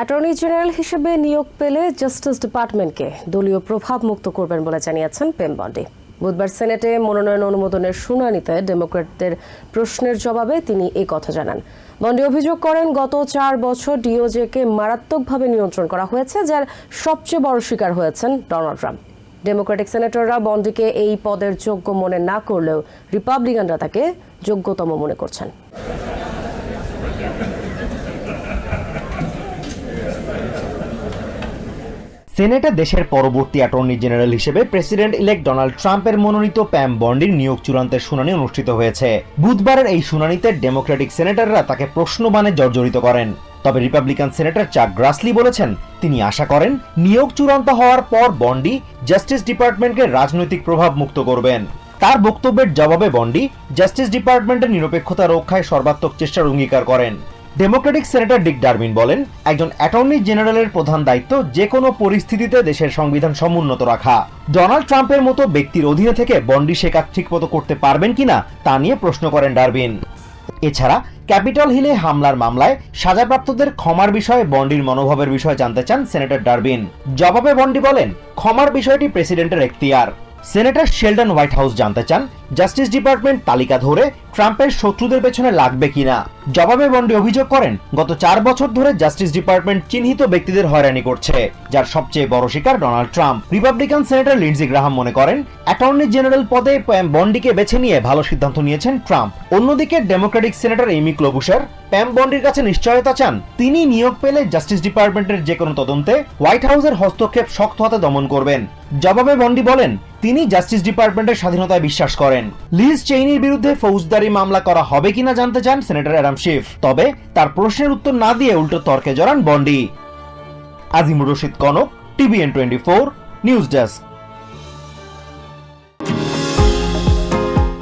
Attorney general হিসেবে নিয়োগ পেলে জাস্টিস ডিপার্টমেন্টকে দলীয় প্রভাব মুক্ত করবেন বলে জানিয়েছেন পেম বন্ডি। বুধবার সেনেটে মনোনয়ন অনুমোদনের শুনানিতে ডেমোক্র্যাটদের প্রশ্নের জবাবে তিনি এই কথা জানান। বন্ডি অভিযোগ করেন, গত চার বছর ডিওজেকে মারাত্মকভাবে নিয়ন্ত্রণ করা হয়েছে, যার সবচেয়ে বড় শিকার হয়েছেন ডোনাল্ড ট্রাম্প। ডেমোক্রেটিক সেনেটররা বন্ডিকে এই পদের যোগ্য মনে না করলেও রিপাবলিকানরা তাকে যোগ্যতম মনে করছেন। সেনেটে দেশের পরবর্তী অ্যাটর্নি জেনারেল হিসেবে প্রেসিডেন্ট ইলেক্ট ডোনাল্ড ট্রাম্পের মনোনীত প্যাম বন্ডির নিয়োগ চূড়ান্তের শুনানি অনুষ্ঠিত হয়েছে। বুধবারের এই শুনানিতে ডেমোক্রেটিক সেনেটররা তাকে প্রশ্নবাণে জর্জরিত করেন। তবে রিপাবলিকান সেনেটর চাক গ্রাসলি বলেছেন, তিনি আশা করেন, নিয়োগ চূড়ান্ত হওয়ার পর বন্ডি জাস্টিস ডিপার্টমেন্টকে রাজনৈতিক প্রভাব মুক্ত করবেন। তার বক্তব্যের জবাবে বন্ডি জাস্টিস ডিপার্টমেন্টের নিরপেক্ষতা রক্ষায় সর্বাত্মক চেষ্টার অঙ্গীকার করেন। ডেমোক্রেটিক সেনেটর ডিক ডারবিন বলেন, একজন অ্যাটর্নি জেনারেলের প্রধান দায়িত্ব যে কোনো পরিস্থিতিতে দেশের সংবিধান সমুন্নত রাখা। ডোনাল্ড ট্রাম্পের মতো ব্যক্তির অধীনে থেকে বন্ডি সে কাজ ঠিকমতো করতে পারবেন কিনা, তা নিয়ে প্রশ্ন করেন ডারবিন এছাড়া, ক্যাপিটল হিলে হামলার মামলায় সাজাপ্রাপ্তদের ক্ষমার বিষয়ে বন্ডির মনোভাবের বিষয়ে জানতে চান সেনেটর ডারবিন জবাবে বন্ডি বলেন, ক্ষমার বিষয়টি প্রেসিডেন্টের এখতিয়ার। সেনেটর শেলডন হোয়াইট হাউস জানতে চান, জাস্টিস ডিপার্টমেন্ট তালিকা ধরে ট্রাম্পের শত্রুদের পেছনে লাগবে কিনা? জবাবে বন্ডি অভিযোগ করেন, গত চার বছর ধরে জাস্টিস ডিপার্টমেন্ট চিহ্নিত ব্যক্তিদের হয়রানি করছে, যার সবচেয়ে বড় শিকার Donald Trump. Republican senator Lindsey Graham মনে করেন, অ্যাটর্নি জেনারেল পদে বন্ডিকে বেছে নিয়ে ভালো সিদ্ধান্ত নিয়েছেন ট্রাম্প। অন্যদিকে Democratic senator Amy Klobuchar Pam বন্ডির কাছে নিশ্চয়তা চান তিনি নিয়োগ পেলে জাস্টিস ডিপার্টমেন্টের যে কোনো তদন্তে হোয়াইট হাউসের হস্তক্ষেপ শক্ত হাতে দমন করবেন। জবাবে বন্ডি বলেন, তিনি জাস্টিস ডিপার্টমেন্টের স্বাধীনতায় বিশ্বাস করেন। লিজ চেইনির বিরুদ্ধে ফৌজদারি মামলা করা হবে কিনা জানতে চান সেনেটর অ্যাডাম শিফ। তবে তার প্রশ্নের উত্তর না দিয়ে উল্টো তর্কে জড়ান Bondi. Azimur Rashid Konok, TVN twenty four, news desk.